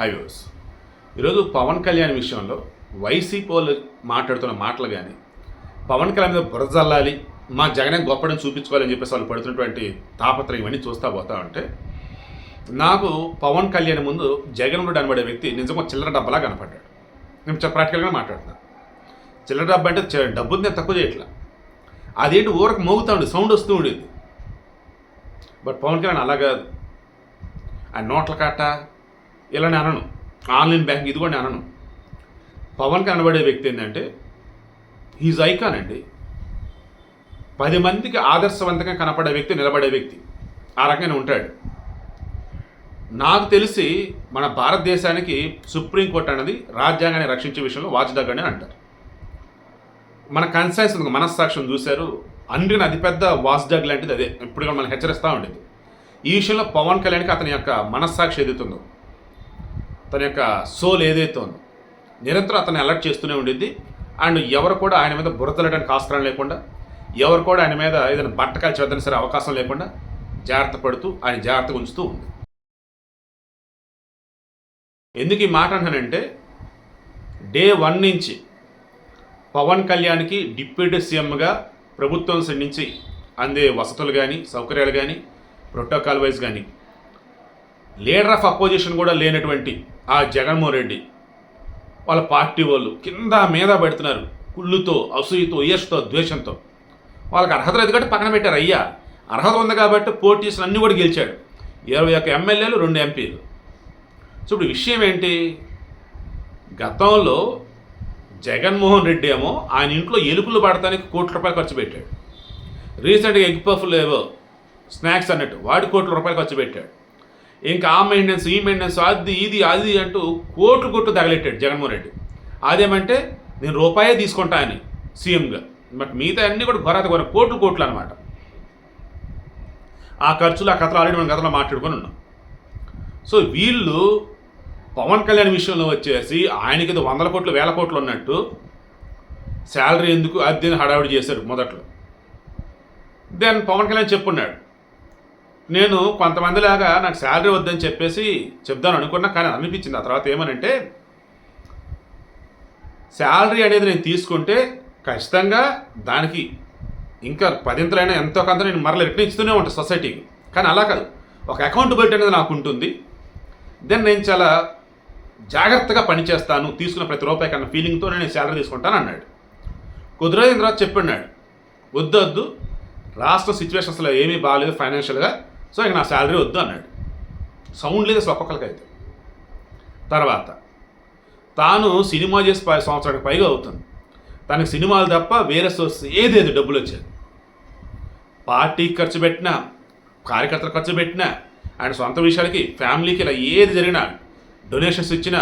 Highways ఈరోజు పవన్ కళ్యాణ్ విషయంలో YCP వాళ్ళు మాట్లాడుతున్న మాటలు కానీ పవన్ కళ్యాణ్ మీద బురజల్లాలి మా జగనే గొప్పడం చూపించుకోవాలని చెప్పేసి వాళ్ళు పడుతున్నటువంటి తాపత్రయం ఇవన్నీ చూస్తూ పోతా ఉంటే నాకు పవన్ కళ్యాణ్ ముందు జగన్ జగన్మోహన్ అనబడే వ్యక్తి నిజంగా చిల్లర డబ్బలా కనపడ్డాడు. నేను చాలా ప్రాక్టికల్గా మాట్లాడుతున్నాను చిల్లర డబ్బా అంటే చ- డబ్బుని నేను తక్కువ చేయట్లా. అదేంటి ఊరకు మోగుతా ఉండేది సౌండ్ వస్తూ ఉండేది. బట్ పవన్ కళ్యాణ్ అలా కాదు. ఆ నోట్ల కాట ఇలా నేను అనను. ఆన్లైన్ బ్యాంకింగ్ ఇది కూడా నేను అనను. పవన్ కనబడే వ్యక్తి ఏంటంటే హీజ్ ఐకాన్ అండి. పది మందికి ఆదర్శవంతంగా కనపడే వ్యక్తి నిలబడే వ్యక్తి. ఆ రకంగా ఉంటాడు. నాకు తెలిసి మన భారతదేశానికి సుప్రీంకోర్టు అనేది రాజ్యాంగాన్ని రక్షించే విషయంలో వాచ్డాగ్ అని అంటారు. మన కన్సైన్స్ మనస్సాక్ష్యం మనస్సాక్షిని చూశారు. అన్నిటిని అతిపెద్ద వాచ్డాగ్ లాంటిది అదే. ఇప్పుడు కూడా మనం హెచ్చరిస్తూ ఉండేది. ఈ విషయంలో పవన్ కళ్యాణ్కి అతని యొక్క మనస్సాక్షి ఎదుగుతుందో తన యొక్క సోల్ ఏదైతే ఉందో నిరంతరం అతను అలర్ట్ చేస్తూనే ఉండింది అండ్ ఎవరు కూడా ఆయన మీద బురదలడానికి ఆస్కారం లేకుండా ఎవరు కూడా ఆయన మీద ఏదైనా బట్టకాలు చేద్దని సరే అవకాశం లేకుండా జాగ్రత్త పడుతూ ఆయన జాగ్రత్తగా ఉంచుతూ ఉంది. ఎందుకు ఈ మాట అంటానంటే డే వన్ నుంచి పవన్ కళ్యాణ్కి డిప్యూటీ సీఎంగా ప్రభుత్వం నుంచి అందే వసతులు కానీ సౌకర్యాలు కానీ ప్రోటోకాల్ వైజ్ కానీ లీడర్ ఆఫ్ అపోజిషన్ కూడా లేనటువంటి ఆ జగన్మోహన్ రెడ్డి. వాళ్ళ పార్టీ వాళ్ళు కింద మీద పెడుతున్నారు కుళ్ళుతో అసూయతో ఈయస్తో ద్వేషంతో. వాళ్ళకి అర్హత లేదు కాబట్టి పక్కన పెట్టారు. అయ్యా అర్హత ఉంది కాబట్టి పోటీస్ అన్నీ కూడా గెలిచాడు. ఇరవై ఒక్క ఎమ్మెల్యేలు రెండు ఎంపీలు. సో ఇప్పుడు విషయం ఏంటి? గతంలో జగన్మోహన్ రెడ్డి ఏమో ఆయన ఇంట్లో ఎలుకలు పడటానికి కోట్ల రూపాయలు ఖర్చు పెట్టాడు. రీసెంట్గా ఎగ్ పఫ్లు ఏవో స్నాక్స్ అన్నట్టు వాడి కోట్ల రూపాయలు ఖర్చు పెట్టాడు. ఇంకా ఆ మెయింటెనెన్స్ ఈ మెయింటెనెన్స్ అది ఇది అది అంటూ కోట్లు కోట్లు తగలెట్టాడు జగన్మోహన్ రెడ్డి. అదేమంటే నేను రూపాయే తీసుకుంటా అని సీఎంగా. బట్ మిగతా అన్నీ కూడా ఘోరాత ఘోర కోట్లు కోట్లు అనమాట ఆ ఖర్చులు ఆ కథలు ఆల్రెడీ మనం కథలో మాట్లాడుకొని ఉన్నాం. సో వీళ్ళు పవన్ కళ్యాణ్ విషయంలో వచ్చేసి ఆయనకి వందల కోట్లు వేల కోట్లు ఉన్నట్టు శాలరీ ఎందుకు అది హడావిడి చేశారు మొదట్లో. దెన్ పవన్ కళ్యాణ్ చెప్పున్నాడు. నేను కొంతమందిలాగా నాకు శాలరీ వద్దని చెప్పేసి చెప్దాను అనుకున్నా కానీ అనిపించింది. ఆ తర్వాత ఏమనంటే శాలరీ అనేది నేను తీసుకుంటే ఖచ్చితంగా దానికి ఇంకా పదింతలైనా ఎంతో కొంత నేను మరల రిటర్న్ ఇస్తూనే ఉంటాను సొసైటీకి. కానీ అలా కాదు. ఒక అకౌంటబిలిటీ అనేది నాకు ఉంటుంది. దెన్ నేను చాలా జాగ్రత్తగా పనిచేస్తాను తీసుకున్న ప్రతి రూపాయి కన్నా ఫీలింగ్తో నేను శాలరీ తీసుకుంటాను అన్నాడు. కొద్ది రోజుల తర్వాత చెప్పన్నాడు వద్దు వద్దు. రాష్ట్ర సిచ్యువేషన్స్లో ఏమీ బాగాలేదు ఫైనాన్షియల్గా. సో ఇక నా శాలరీ వద్దు అన్నాడు. సౌండ్ లేదు అసలు ఒక్కొక్కరికి అయితే తర్వాత తాను సినిమా చేసి సంవత్సరానికి పైగా అవుతుంది. తనకి సినిమాలు తప్ప వేరే సోర్స్ ఏదేది డబ్బులు వచ్చేది పార్టీకి ఖర్చు పెట్టినా కార్యకర్తలు ఖర్చు పెట్టినా ఆయన సొంత విషయాలకి ఫ్యామిలీకి ఇలా ఏది జరిగినా డొనేషన్స్ ఇచ్చినా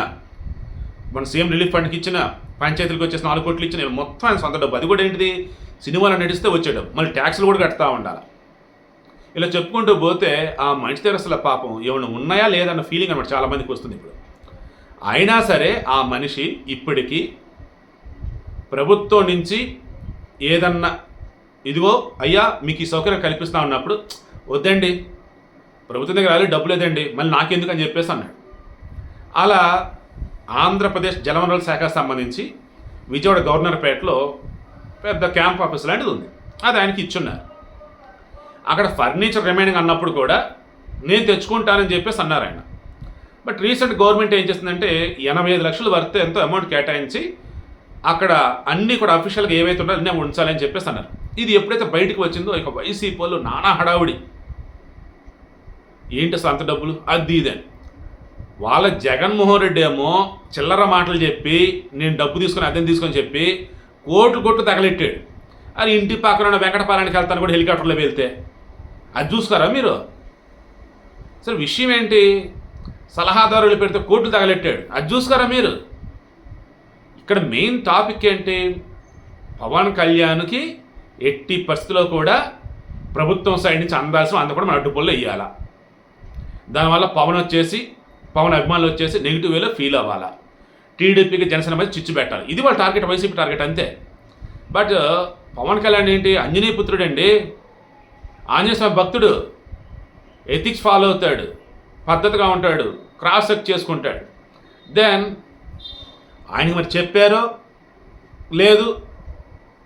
మన సీఎం రిలీఫ్ ఫండ్కి ఇచ్చిన పంచాయతీలకు వచ్చేసి నాలుగు కోట్లు ఇచ్చిన మొత్తం ఆయన సొంత డబ్బు. అది కూడా ఏంటిది? సినిమాలో నడిస్తే వచ్చే డబ్బు. మళ్ళీ ట్యాక్స్లు కూడా కడతా ఉండాలి? ఇలా చెప్పుకుంటూ పోతే ఆ మనిషి దగ్గర అసలు పాపం ఏమైనా ఉన్నాయా లేదన్న ఫీలింగ్ అనమాట చాలామందికి వస్తుంది ఇప్పుడు. అయినా సరే ఆ మనిషి ఇప్పటికీ ప్రభుత్వం నుంచి ఏదన్నా ఇదిగో అయ్యా మీకు ఈ సౌకర్యం కల్పిస్తా ఉన్నప్పుడు వద్దండి ప్రభుత్వం దగ్గర రాలేదు డబ్బు లేదండి మళ్ళీ నాకెందుకు అని చెప్పేసి అన్నాడు. అలా ఆంధ్రప్రదేశ్ జలవనరుల శాఖకు సంబంధించి విజయవాడ గవర్నర్పేటలో పెద్ద క్యాంప్ ఆఫీస్ లాంటిది ఉంది. అది ఆయనకి ఇచ్చున్నారు. అక్కడ ఫర్నిచర్ రిమైనింగ్ అన్నప్పుడు కూడా నేను తెచ్చుకుంటానని చెప్పేసి అన్నారు ఆయన. బట్ రీసెంట్ గవర్నమెంట్ ఏం చేసిందంటే ఎనభై ఐదు లక్షలు వర్త్ ఎంతో అమౌంట్ కేటాయించి అక్కడ అన్నీ కూడా అఫీషియల్గా ఏవైతే ఉన్నాయో అన్నీ ఉంచాలని చెప్పేసి అన్నారు. ఇది ఎప్పుడైతే బయటకు వచ్చిందో ఇక వైసీపీ వాళ్ళు నానా హడావుడి. ఏంటి అసలు అంత డబ్బులు? అది ఇదని వాళ్ళ జగన్మోహన్ రెడ్డి ఏమో చిల్లర మాటలు చెప్పి నేను డబ్బు తీసుకొని అద్దెని తీసుకొని చెప్పి కోట్లు కొట్టు తగలెట్టాడు. అది ఇంటి పక్కన ఉన్న వెంకటపాలెనికి వెళ్తాను కూడా హెలికాప్టర్లో వెళ్తే. అది చూసుకోరా మీరు? సరే విషయం ఏంటి? సలహాదారులు పెడితే కోర్టులు తగలెట్టాడు. అది చూసుకోరా మీరు? ఇక్కడ మెయిన్ టాపిక్ ఏంటి? పవన్ కళ్యాణ్కి ఎట్టి పరిస్థితిలో కూడా ప్రభుత్వం సైడ్ నుంచి అందాల్సిన అంత కూడా మన అడ్డుపొల్లో వేయాలా దానివల్ల పవన్ వచ్చేసి పవన్ అభిమానులు వచ్చేసి నెగిటివ్ వేలో ఫీల్ అవ్వాలా? టీడీపీకి జనసేన మధ్య చిచ్చు పెట్టాలి. ఇది వాళ్ళ టార్గెట్ వైసీపీ టార్గెట్ అంతే. బట్ పవన్ కళ్యాణ్ ఏంటి? ఆంజనేయ పుత్రుడు ఆంజనేయస్వామి భక్తుడు ఎథిక్స్ ఫాలో అవుతాడు పద్ధతిగా ఉంటాడు క్రాస్ చెక్ చేసుకుంటాడు. దెన్ ఆయనకి మరి చెప్పారో లేదు?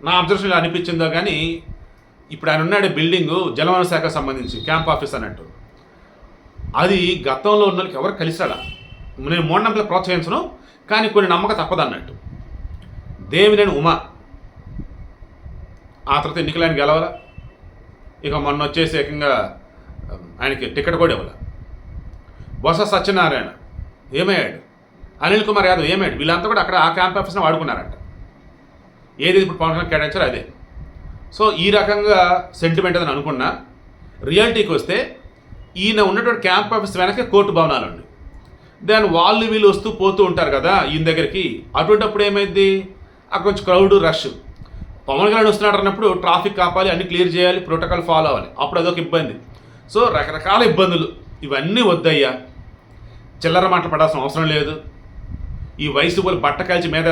నా అబ్జర్వేషన్ అనిపించిందో కానీ ఇప్పుడు ఆయన ఉన్నాడు బిల్డింగు జలవన శాఖకు సంబంధించి క్యాంప్ ఆఫీస్ అన్నట్టు. అది గతంలో ఉన్న వాళ్ళకి ఎవరు కలిసాడా నేను మూఢనమ్మకలు ప్రోత్సహించను కానీ కొన్ని నమ్మక తప్పదు అన్నట్టు దేవినేని ఉమా. ఆ తర్వాత ఎన్నికలు ఆయన గెలవాలా? ఇక మొన్న వచ్చేసి ఏకంగా ఆయనకి టికెట్ కూడా ఇవ్వాలి. బొస సత్యనారాయణ ఏమయ్యాడు? అనిల్ కుమార్ యాదవ్ ఏమయ్యాడు? వీళ్ళంతా కూడా అక్కడ ఆ క్యాంప్ ఆఫీస్ని వాడుకున్నారంట ఏది ఇప్పుడు పవన్ కళ్యాణ్ కేటాయించారు అదే. సో ఈ రకంగా సెంటిమెంట్ అని అనుకున్నా రియాలిటీకి వస్తే ఈయన ఉన్నటువంటి క్యాంప్ ఆఫీస్ వెనకే కోర్టు భవనాలు ఉండి దాని వాళ్ళు వీళ్ళు వస్తూ పోతూ ఉంటారు కదా ఈయన దగ్గరికి. అటువంటిప్పుడు ఏమైంది? అక్కడ కొంచెం క్రౌడ్ రష్ పవన్ కళ్యాణ్ వస్తున్నాడు అన్నప్పుడు ట్రాఫిక్ కాపాలి అన్ని క్లియర్ చేయాలి ప్రోటోకాల్ ఫాలో అవ్వాలి. అప్పుడు అదొక ఇబ్బంది. సో రకరకాల ఇబ్బందులు. ఇవన్నీ వద్దయ్యా. చిల్లర మాటలు పడాల్సిన అవసరం లేదు. ఈ వయసు వాళ్ళు బట్ట కాల్చి మీద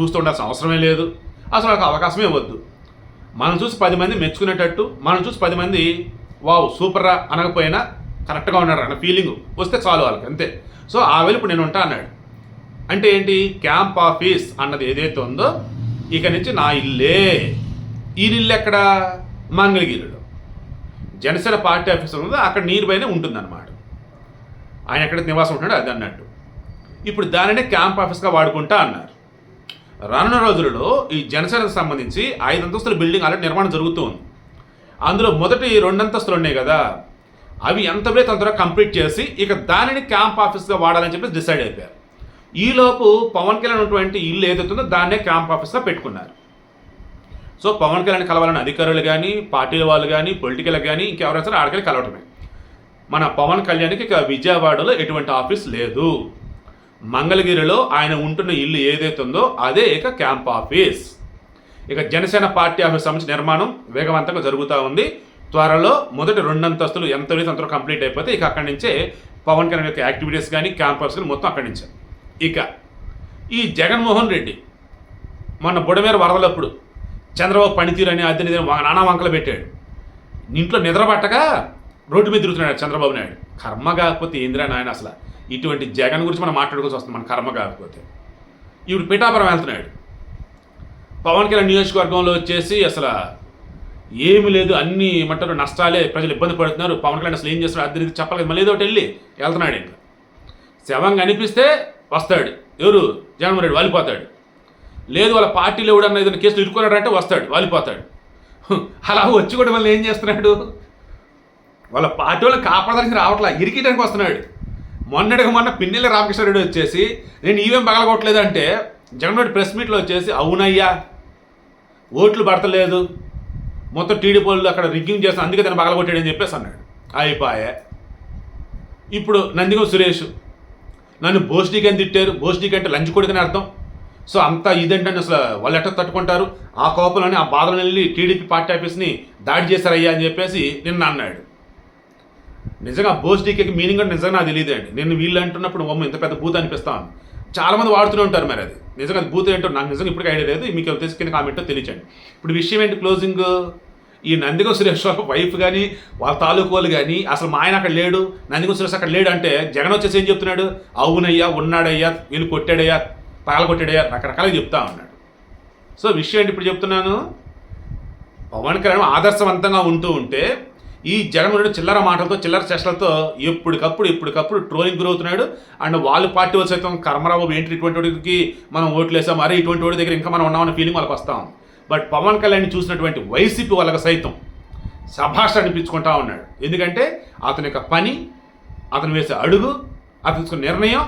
చూస్తూ ఉండాల్సిన అవసరమే లేదు. అసలు ఒక అవకాశమే వద్దు. మనం చూసి పది మంది మెచ్చుకునేటట్టు మనం చూసి పది మంది వావ్ సూపర్రా అనకపోయినా కరెక్ట్గా ఉన్నాడు అన్న ఫీలింగ్ వస్తే చాలు వాళ్ళకి అంతే. సో ఆ వెలుపు నేను ఉంటా అన్నాడు. అంటే ఏంటి? క్యాంప్ ఆఫీస్ అన్నది ఏదైతే ఉందో ఇక నుంచి నా ఇల్లే. ఈ ఇల్లు ఎక్కడ మంగళగిరిలో. జనసేన పార్టీ ఆఫీస్ ఉందో అక్కడ నీరు పైన ఉంటుందన్నమాట. ఆయన ఎక్కడ నివాసం ఉంటాడో అది అన్నట్టు. ఇప్పుడు దానినే క్యాంప్ ఆఫీస్గా వాడుకుంటా అన్నారు. రానున్న రోజులలో ఈ జనసేనకు సంబంధించి ఐదు అంతస్తుల బిల్డింగ్ అలా నిర్మాణం జరుగుతూ ఉంది అందులో మొదటి రెండు అంతస్తులు ఉన్నాయి కదా అవి ఎంత వేత తొందరగా కంప్లీట్ చేసి ఇక దానిని క్యాంప్ ఆఫీస్గా వాడాలని చెప్పి డిసైడ్ అయిపోయారు. ఈలోపు పవన్ కళ్యాణ్ ఉన్నటువంటి ఇల్లు ఏదైతుందో దాన్నే క్యాంప్ ఆఫీస్గా పెట్టుకున్నారు. సో పవన్ కళ్యాణ్ కలవాలని అధికారులు కానీ పార్టీల వాళ్ళు కానీ పొలిటికల్ కానీ ఇంకెవరైనా సరే ఆడికెళ్ళి కలవటమే. మన పవన్ కళ్యాణ్కి ఇక విజయవాడలో ఎటువంటి ఆఫీస్ లేదు. మంగళగిరిలో ఆయన ఉంటున్న ఇల్లు ఏదైతే ఉందో అదే ఇక క్యాంప్ ఆఫీస్. ఇక జనసేన పార్టీ ఆఫీస్ సంబంధించిన నిర్మాణం వేగవంతంగా జరుగుతూ ఉంది. త్వరలో మొదటి రెండు అంతస్తులు ఎంత అంతలో కంప్లీట్ అయిపోతే ఇక అక్కడి నుంచే పవన్ కళ్యాణ్ యొక్క యాక్టివిటీస్ కానీ క్యాంప్ ఆఫీస్ మొత్తం అక్కడి నుంచే. ఇక ఈ జగన్మోహన్ రెడ్డి మొన్న బుడమేర వరదలప్పుడు చంద్రబాబు పనితీరు అని అద్దె నానా వంకలు పెట్టాడు. ఇంట్లో నిద్రపట్టక రోడ్డు మీద తిరుగుతున్నాడు చంద్రబాబు నాయుడు. కర్మ కాకపోతే ఏందిరా నాయన అసలు? ఇటువంటి జగన్ గురించి మనం మాట్లాడుకోవాల్సి వస్తుంది మన కర్మ కాకపోతే. ఇప్పుడు పిఠాపురం వెళ్తున్నాడు. పవన్ కళ్యాణ్ నియోజకవర్గంలో వచ్చేసి అసలు ఏమి లేదు అన్ని ఏమంటారు నష్టాలే ప్రజలు ఇబ్బంది పడుతున్నారు. పవన్ కళ్యాణ్ అసలు ఏం చేస్తున్నాడు? అద్దెని చెప్పలేదు మళ్ళీ ఏదో ఒకటి వెళ్ళి వెళ్తున్నాడు ఇంకా. శవం కనిపిస్తే వస్తాడు. ఎవరు? జగన్మోహన్ రెడ్డి వాలిపోతాడు. లేదు వాళ్ళ పార్టీలో ఎవడన్నా ఏదైనా కేసులు ఇరుక్కున్నాడంటే వస్తాడు వాలిపోతాడు. అలా వచ్చి కూడా మళ్ళీ ఏం చేస్తున్నాడు? వాళ్ళ పార్టీ వాళ్ళని కాపాడదానికి రావట్లా ఇరికిటానికి వస్తున్నాడు. మొన్నటికి మొన్న పిన్నెల రామకృష్ణారెడ్డి వచ్చేసి నేను ఈవెం పగలగొట్టలేదు అంటే జగన్మోహన్ ప్రెస్ మీట్లో వచ్చేసి అవునయ్యా ఓట్లు పడతలేదు. మొత్తం టీడీపీ వాళ్ళు అక్కడ రిగ్గింగ్ చేస్తాను అందుకే తను పగలగొట్టాడని చెప్పేసి అన్నాడు. అయిపోయా. ఇప్పుడు నందిగం సురేష్ నన్ను బోస్డీకి అని తిట్టారు బోస్డీకి అంటే లంచ్ కొడుకని అర్థం. సో అంతా ఇదేంటని అసలు వాళ్ళు ఎట్లా తట్టుకుంటారు? ఆ కోపంలోనే ఆ బాధలను వెళ్ళి టీడీపీ పార్టీ ఆఫీస్ని దాడి చేశారయ్యా అని చెప్పేసి నిన్న అన్నాడు. నిజంగా బోస్డీకి మీనింగ్ కూడా నిజంగా నాకు తెలియదు అండి నేను వీళ్ళు అంటున్నప్పుడు బొమ్మ ఇంత పెద్ద భూత అనిపిస్తాను చాలామంది వాడుతూనే ఉంటారు మరి అది. నిజంగా అది భూత ఏంటో నాకు నిజంగా ఇప్పటికీ ఐడియా లేదు. మీకు తెలిసి కింద కామెంటో తెలియచండి ఇప్పుడు విషయం ఏంటి క్లోజింగ్? ఈ నందిగం సురేష్ వాళ్ళ వైఫ్ కానీ వాళ్ళ తాలూకు వాళ్ళు కానీ అసలు మా ఆయన అక్కడ లేడు. నందిగం సురేష్ అక్కడ లేడు అంటే జగన్ వచ్చేసి ఏం చెప్తున్నాడు? అవునయ్యా ఉన్నాడయ్యా వీళ్ళు కొట్టాడయ్యా పగల కొట్టాడయ్యా రకరకాలుగా చెప్తా ఉన్నాడు. సో విషయం ఏంటి ఇప్పుడు చెప్తున్నాను? పవన్ కళ్యాణ్ ఆదర్శవంతంగా ఉంటూ ఉంటే ఈ జగన్మోహన్ చిల్లర మాటలతో చిల్లర చేష్టలతో ఎప్పటికప్పుడు ఎప్పటికప్పుడు ట్రోలింగ్ గురవుతున్నాడు. అండ్ వాళ్ళ పార్టీ వాళ్ళు సైతం కర్మరాబాబు ఏంటి ఇటువంటి వాడికి మనం ఓట్లు వేసాం అరే ఇటువంటి వాడి దగ్గర ఇంకా మనం ఉన్నామన్న ఫీలింగ్ వాళ్ళకి వస్తాం బట్ పవన్ కళ్యాణ్ చూసినటువంటి వైసీపీ వాళ్ళకి సైతం సభాష అనిపించుకుంటా ఉన్నాడు. ఎందుకంటే అతని యొక్క పని అతను వేసే అడుగు అతను తీసుకున్న నిర్ణయం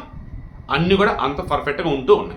అన్నీ కూడా అంత పర్ఫెక్ట్గా ఉంటూ ఉన్నాయి.